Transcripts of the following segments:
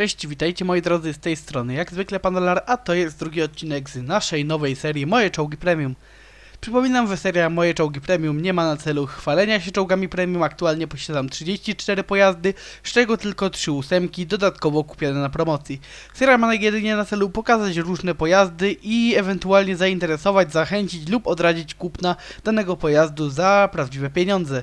Cześć, witajcie moi drodzy z tej strony. Jak zwykle Panolar, a to jest drugi odcinek z naszej nowej serii Moje Czołgi Premium. Przypominam, że seria Moje Czołgi Premium nie ma na celu chwalenia się czołgami premium. Aktualnie posiadam 34 pojazdy, z czego tylko 3 ósemki, dodatkowo kupione na promocji. Seria ma jedynie na celu pokazać różne pojazdy i ewentualnie zainteresować, zachęcić lub odradzić kupna danego pojazdu za prawdziwe pieniądze.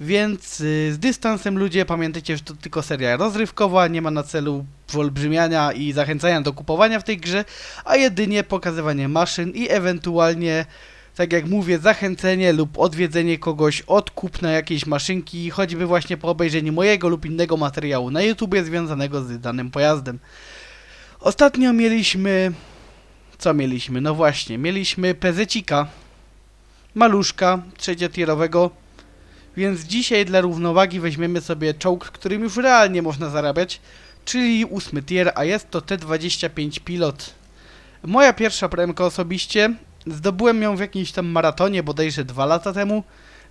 Więc y, z dystansem ludzie pamiętajcie, że to tylko seria rozrywkowa, nie ma na celu wyolbrzymiania i zachęcania do kupowania w tej grze, a jedynie pokazywanie maszyn i ewentualnie, tak jak mówię, zachęcenie lub odwiedzenie kogoś od kupna jakiejś maszynki, choćby właśnie po obejrzeniu mojego lub innego materiału na YouTubie związanego z danym pojazdem. Ostatnio mieliśmy... Co mieliśmy? No właśnie, mieliśmy pezecika, maluszka trzeciotierowego, więc dzisiaj dla równowagi weźmiemy sobie czołg, którym już realnie można zarabiać, czyli ósmy tier, a jest to T-25 Pilot. Moja pierwsza premka osobiście, zdobyłem ją w jakimś tam maratonie bodajże dwa lata temu,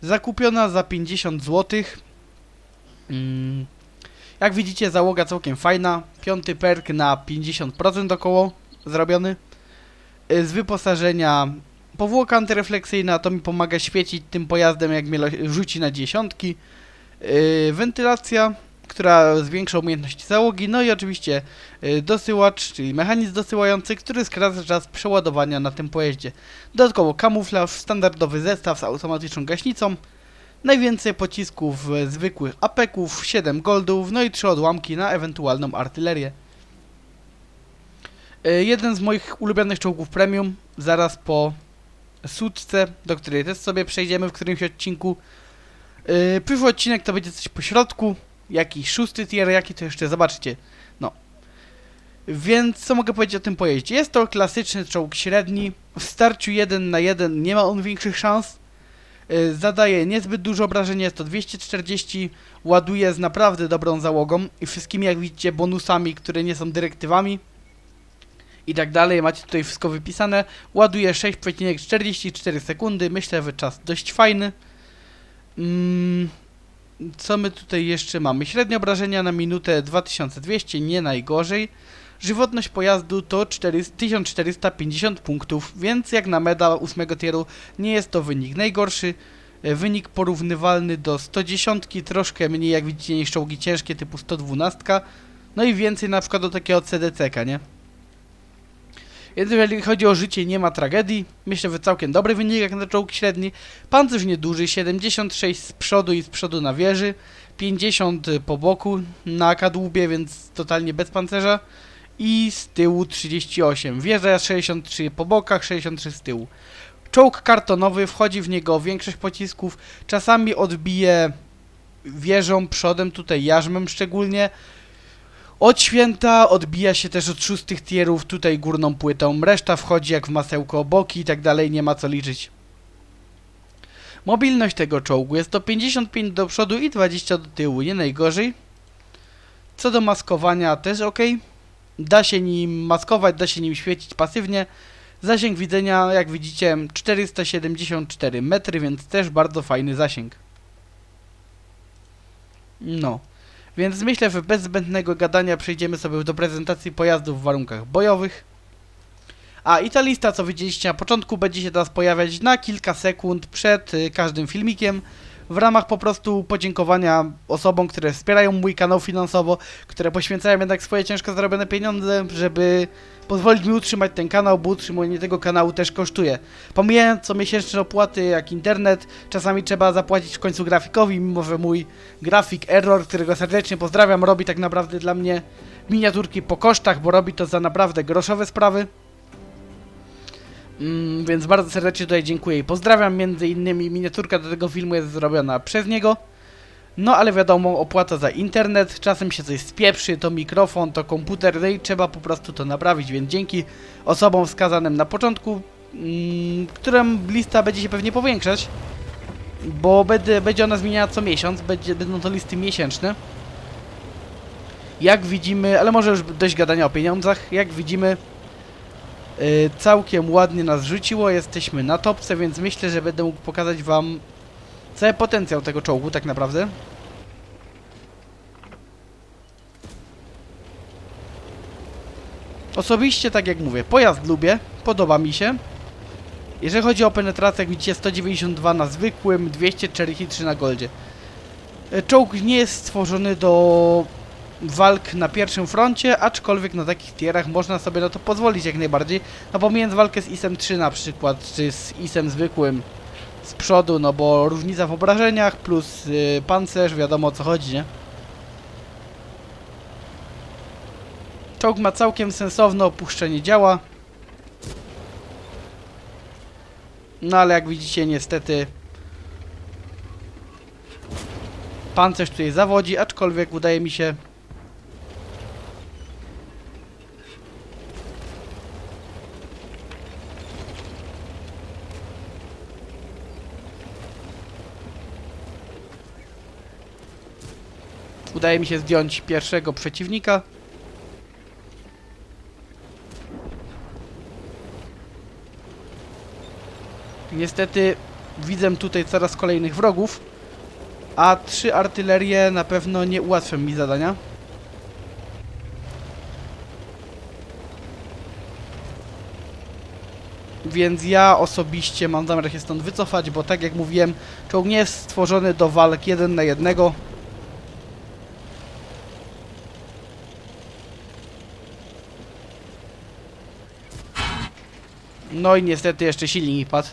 zakupiona za 50 zł. Mm. Jak widzicie załoga całkiem fajna, piąty perk na 50% około zrobiony. Y, Z wyposażenia powłoka antyrefleksyjna, to mi pomaga świecić tym pojazdem, jak mnie rzuci na dziesiątki. Yy, wentylacja, która zwiększa umiejętności załogi. No i oczywiście yy, dosyłacz, czyli mechanizm dosyłający, który skraca czas przeładowania na tym pojeździe. Dodatkowo kamuflaż, standardowy zestaw z automatyczną gaśnicą. Najwięcej pocisków zwykłych apeków, 7 goldów, no i 3 odłamki na ewentualną artylerię. Yy, jeden z moich ulubionych czołgów premium, zaraz po suczce, do której też sobie przejdziemy w którymś odcinku. Yy, przyszły odcinek to będzie coś po środku, jakiś szósty tier, jaki to jeszcze zobaczycie. No. Więc co mogę powiedzieć o tym pojeździe? Jest to klasyczny czołg średni. W starciu 1 na 1 nie ma on większych szans. Yy, zadaje niezbyt dużo obrażeń, jest to 240, ładuje z naprawdę dobrą załogą i wszystkimi jak widzicie bonusami, które nie są dyrektywami i tak dalej. Macie tutaj wszystko wypisane. Ładuje 6,44 sekundy. Myślę, że czas dość fajny. Mm, co my tutaj jeszcze mamy? Średnie obrażenia na minutę 2200, nie najgorzej. Żywotność pojazdu to 400, 1450 punktów, więc jak na meda 8 tieru nie jest to wynik najgorszy. E, Wynik porównywalny do 110, troszkę mniej jak widzicie niż czołgi ciężkie typu 112. No i więcej na przykład do takiego CDC-ka, nie? Jeżeli chodzi o życie, nie ma tragedii. Myślę, że całkiem dobry wynik jak na czołg średni. Pancerz nieduży, 76 z przodu i z przodu na wieży, 50 po boku na kadłubie, więc totalnie bez pancerza. I z tyłu 38. Wieża 63 po bokach, 63 z tyłu. Czołg kartonowy, wchodzi w niego większość pocisków. Czasami odbije wieżą, przodem, tutaj jarzmem szczególnie. Od święta odbija się też od szóstych tierów, tutaj górną płytą. Reszta wchodzi jak w masełko, boki i tak dalej, nie ma co liczyć. Mobilność tego czołgu jest to 55 do przodu i 20 do tyłu, nie najgorzej. Co do maskowania też ok. Da się nim maskować, da się nim świecić pasywnie. Zasięg widzenia, jak widzicie, 474 metry, więc też bardzo fajny zasięg. No. Więc myślę, że bez zbędnego gadania przejdziemy sobie do prezentacji pojazdów w warunkach bojowych. A i ta lista, co widzieliście na początku, będzie się teraz pojawiać na kilka sekund przed y, każdym filmikiem. W ramach po prostu podziękowania osobom, które wspierają mój kanał finansowo, które poświęcają jednak swoje ciężko zarobione pieniądze, żeby pozwolić mi utrzymać ten kanał, bo utrzymanie tego kanału też kosztuje. Pomijając co miesięczne opłaty jak internet, czasami trzeba zapłacić w końcu grafikowi, mimo że mój grafik Error, którego serdecznie pozdrawiam, robi tak naprawdę dla mnie miniaturki po kosztach, bo robi to za naprawdę groszowe sprawy. Mm, więc bardzo serdecznie tutaj dziękuję i pozdrawiam. Między innymi miniaturka do tego filmu jest zrobiona przez niego. No ale wiadomo, opłata za internet, czasem się coś spieprzy, to mikrofon, to komputer, no i trzeba po prostu to naprawić, więc dzięki osobom wskazanym na początku, mm, którym lista będzie się pewnie powiększać, bo będzie, będzie ona zmieniała co miesiąc, będzie, będą to listy miesięczne. Jak widzimy, ale może już dość gadania o pieniądzach, jak widzimy całkiem ładnie nas rzuciło, jesteśmy na topce, więc myślę, że będę mógł pokazać wam cały potencjał tego czołgu tak naprawdę. Osobiście, tak jak mówię, pojazd lubię, podoba mi się. Jeżeli chodzi o penetrację, jak widzicie, 192 na zwykłym, 243 na goldzie. E, Czołg nie jest stworzony do walk na pierwszym froncie, aczkolwiek na takich tierach można sobie na to pozwolić jak najbardziej. No pomijając walkę z ISem 3 na przykład, czy z ISem zwykłym z przodu, no bo różnica w obrażeniach plus yy, pancerz, wiadomo o co chodzi, nie? Czołg ma całkiem sensowne opuszczenie działa. No ale jak widzicie niestety pancerz tutaj zawodzi, aczkolwiek udaje mi się Udaje mi się zdjąć pierwszego przeciwnika. Niestety widzę tutaj coraz kolejnych wrogów, a trzy artylerie na pewno nie ułatwią mi zadania. Więc ja osobiście mam zamiar się stąd wycofać, bo tak jak mówiłem, czołg nie jest stworzony do walk jeden na jednego. No i niestety jeszcze silnik padł.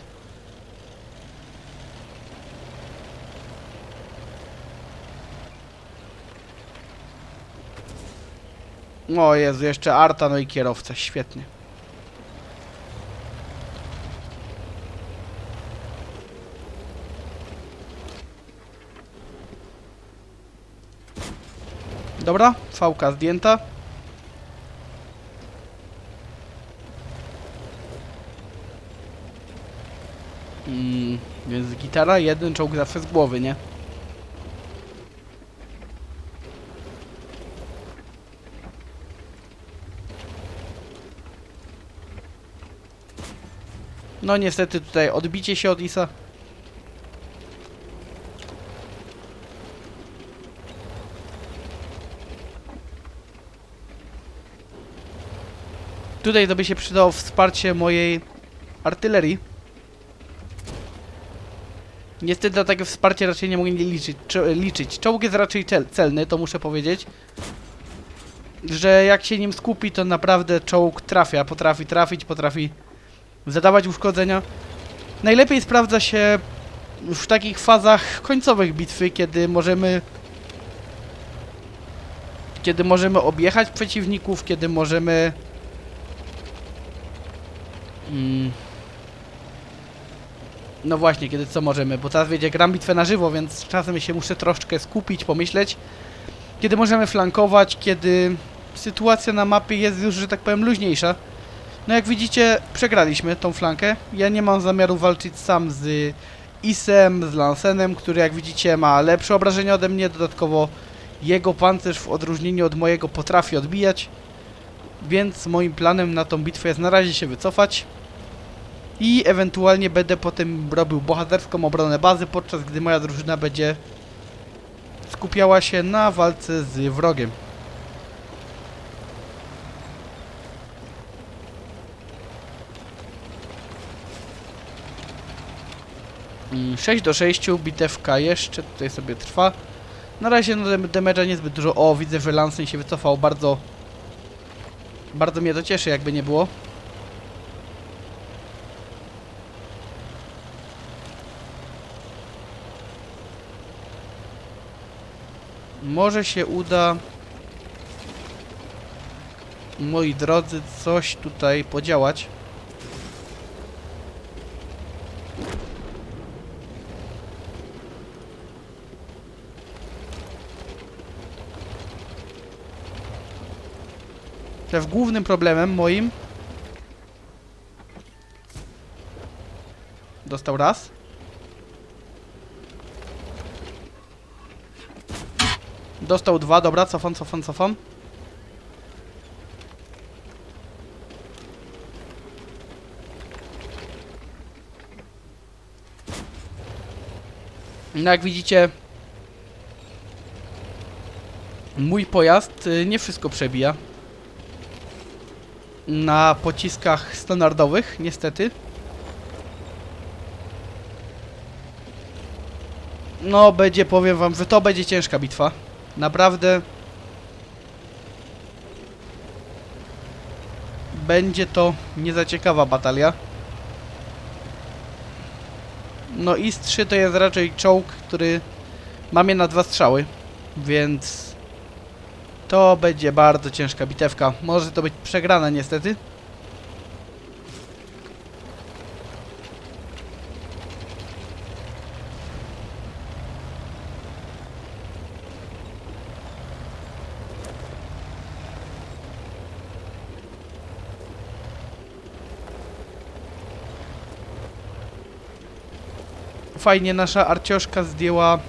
O Jezu, jeszcze Arta, no i kierowca, świetnie. Dobra, fałka zdjęta. Mm, gitara, jeden czołg zawsze z głowy, nie? No niestety tutaj odbicie się od Isa. Tutaj to by się przydało wsparcie mojej artylerii. Niestety na takie wsparcie raczej nie mogę nie liczyć. Liczyć. Czołg jest raczej cel celny, to muszę powiedzieć. Że jak się nim skupi, to naprawdę czołg trafia. Potrafi trafić, potrafi zadawać uszkodzenia. Najlepiej sprawdza się w takich fazach końcowych bitwy, kiedy możemy kiedy możemy objechać przeciwników, kiedy możemy mm, no właśnie, kiedy co możemy, bo teraz wiecie, gram bitwę na żywo, więc czasem się muszę troszeczkę skupić, pomyśleć. Kiedy możemy flankować, kiedy sytuacja na mapie jest już, że tak powiem, luźniejsza. No jak widzicie, przegraliśmy tą flankę. Ja nie mam zamiaru walczyć sam z Isem, z Lansenem, który jak widzicie ma lepsze obrażenia ode mnie, dodatkowo jego pancerz w odróżnieniu od mojego potrafi odbijać. Więc moim planem na tą bitwę jest na razie się wycofać i ewentualnie będę potem robił bohaterską obronę bazy, podczas gdy moja drużyna będzie skupiała się na walce z wrogiem. Mm, 6 do 6, bitewka jeszcze tutaj sobie trwa. Na razie no damage'a niezbyt dużo. O, widzę, że Lansen się wycofał, bardzo... Bardzo mnie to cieszy, jakby nie było. Może się uda, moi drodzy, coś tutaj podziałać. Też głównym problemem moim dostał raz. Dostał dwa, dobra, cofam, cofam, cofam. No jak widzicie, mój pojazd y, nie wszystko przebija. na pociskach standardowych, niestety. No, będzie, powiem wam, że to będzie ciężka bitwa. Naprawdę. Będzie to nie za ciekawa batalia. No IS-3 to jest raczej czołg, który ma mnie na dwa strzały, więc to będzie bardzo ciężka bitewka. Może to być przegrana niestety. Fajnie nasza arcioszka zdjęła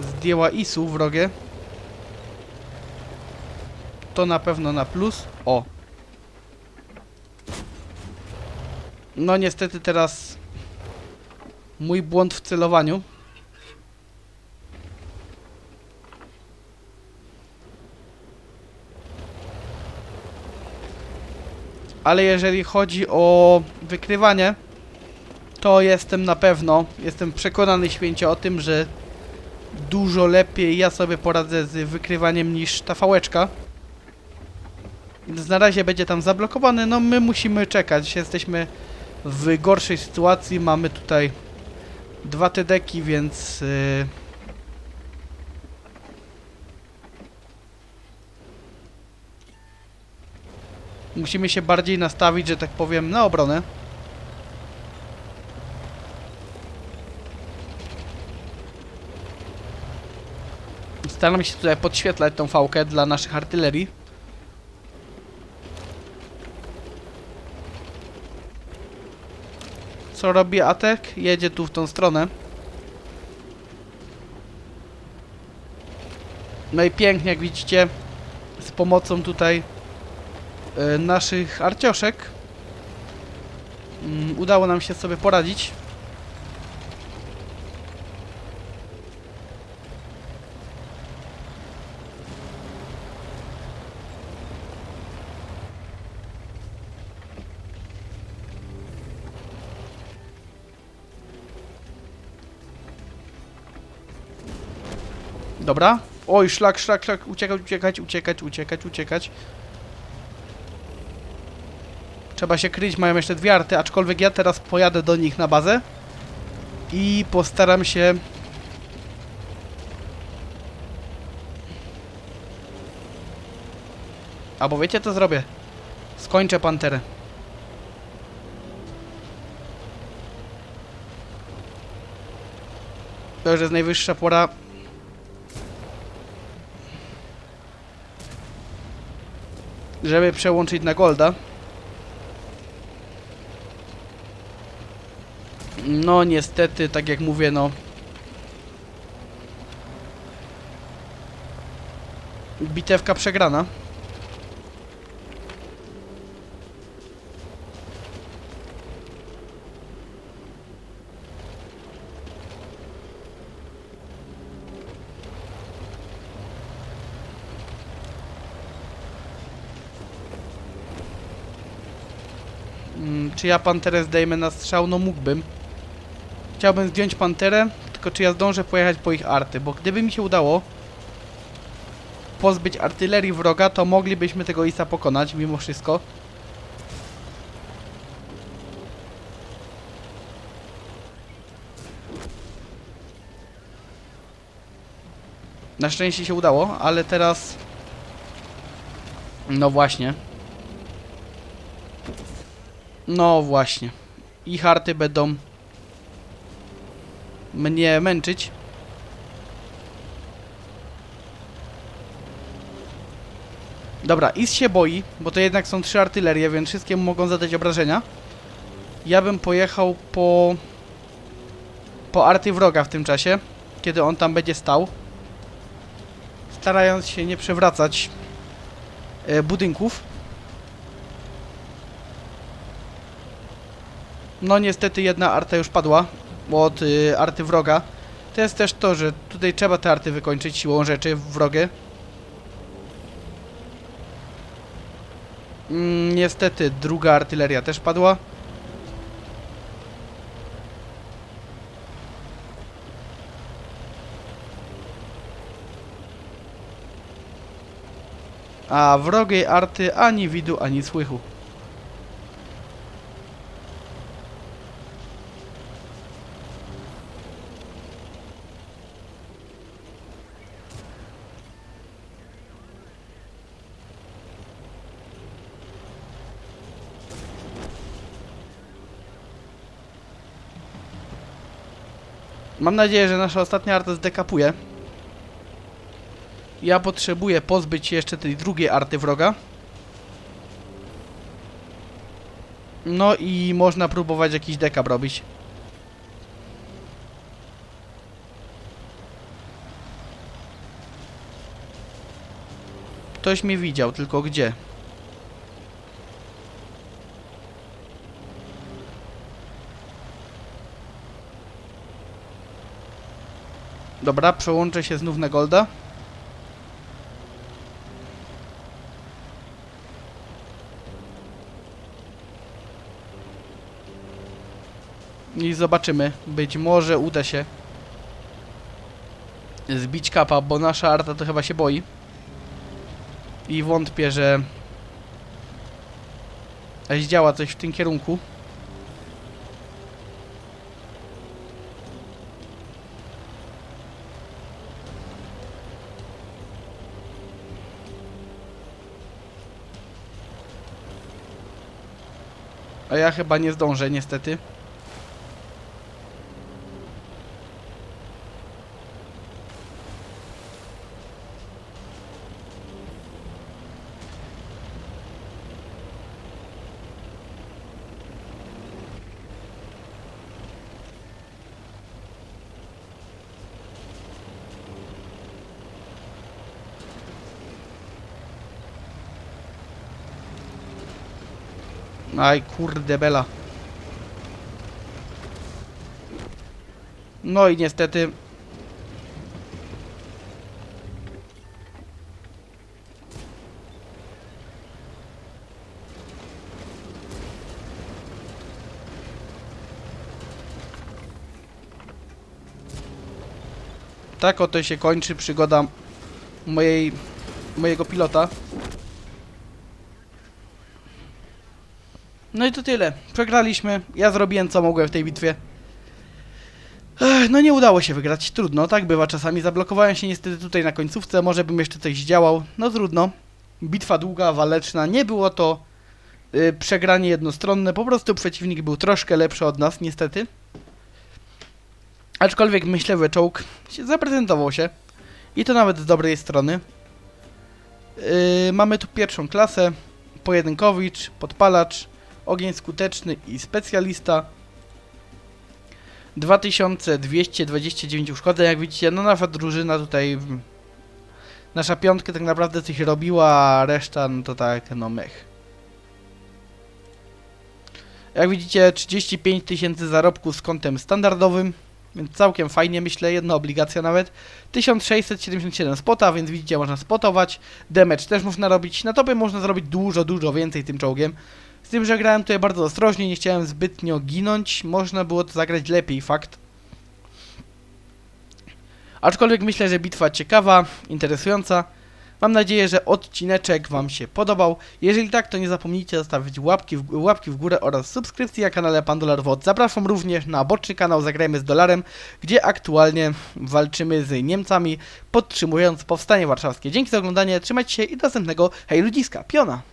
zdjęła isu wrogie. To na pewno na plus. O. No niestety teraz mój błąd w celowaniu. Ale jeżeli chodzi o wykrywanie, to jestem na pewno, jestem przekonany święcie o tym, że dużo lepiej ja sobie poradzę z wykrywaniem niż ta fałeczka. Więc na razie będzie tam zablokowany, no my musimy czekać, jesteśmy w gorszej sytuacji, mamy tutaj dwa te deki, więc... Yy... Musimy się bardziej nastawić, że tak powiem, na obronę. Staram się tutaj podświetlać tą fałkę dla naszych artylerii. Co robi Atek? Jedzie tu w tą stronę. No i pięknie, jak widzicie, z pomocą tutaj y, naszych arcioszek y, udało nam się sobie poradzić. Dobra. Oj, szlak, szlak, szlak. Uciekać, uciekać, uciekać, uciekać, uciekać. Trzeba się kryć, mają jeszcze dwie arty, aczkolwiek ja teraz pojadę do nich na bazę. I postaram się... Albo wiecie co zrobię? Skończę panterę. To już jest najwyższa pora żeby przełączyć na Golda. No niestety, tak jak mówię, no bitewka przegrana. Mm, Czy ja panterę zdejmę na strzał? No mógłbym. Chciałbym zdjąć panterę, tylko czy ja zdążę pojechać po ich arty, bo gdyby mi się udało pozbyć artylerii wroga, to moglibyśmy tego Isa pokonać mimo wszystko. Na szczęście się udało, ale teraz... No właśnie. No właśnie. I harty będą mnie męczyć. Dobra, Is się boi, bo to jednak są trzy artylerie, więc wszystkie mogą zadać obrażenia. Ja bym pojechał po... po arty wroga w tym czasie, kiedy on tam będzie stał. Starając się nie przewracać e, budynków. No niestety jedna arta już padła od y, arty wroga. To jest też to, że tutaj trzeba te arty wykończyć siłą rzeczy wrogie. Mm, niestety druga artyleria też padła. A wrogiej arty ani widu, ani słychu. Mam nadzieję, że nasza ostatnia arta zdekapuje. Ja potrzebuję pozbyć się jeszcze tej drugiej arty wroga. No i można próbować jakiś dekap robić. Ktoś mnie widział, tylko gdzie? Dobra, przełączę się znów na Golda. I zobaczymy. Być może uda się zbić kapa, bo nasza arta to chyba się boi. I wątpię, że zdziała coś w tym kierunku. A ja chyba nie zdążę, niestety. Aj, kurde bela. No i niestety... Tak oto się kończy przygoda mojej, mojego pilota. No i to tyle. Przegraliśmy. Ja zrobiłem co mogłem w tej bitwie. No nie udało się wygrać. Trudno, tak bywa czasami. Zablokowałem się niestety tutaj na końcówce. Może bym jeszcze coś zdziałał. No trudno. Bitwa długa, waleczna. Nie było to y, przegranie jednostronne. Po prostu przeciwnik był troszkę lepszy od nas, niestety. Aczkolwiek myślę, że czołg zaprezentował się. I to nawet z dobrej strony. Yy, mamy tu pierwszą klasę. Pojedynkowicz, podpalacz, ogień skuteczny i specjalista. 2229 uszkodzeń, jak widzicie, no nasza drużyna tutaj, nasza piątka tak naprawdę coś robiła, a reszta no to tak, no mech. Jak widzicie, 35 tysięcy zarobku z kontem standardowym, więc całkiem fajnie myślę, jedna obligacja nawet. 1677 spota, więc widzicie, można spotować. Damage też można robić, na topie można zrobić dużo, dużo więcej tym czołgiem. Z tym, że grałem tutaj bardzo ostrożnie, nie chciałem zbytnio ginąć. Można było to zagrać lepiej, fakt. Aczkolwiek myślę, że bitwa ciekawa, interesująca. Mam nadzieję, że odcineczek Wam się podobał. Jeżeli tak, to nie zapomnijcie zostawić łapki w, łapki w górę oraz subskrypcji na kanale Pandolar WOD. Zapraszam również na boczny kanał Zagrajmy z Dolarem, gdzie aktualnie walczymy z Niemcami, podtrzymując powstanie warszawskie. Dzięki za oglądanie, trzymajcie się i do następnego. Hej ludziska, piona!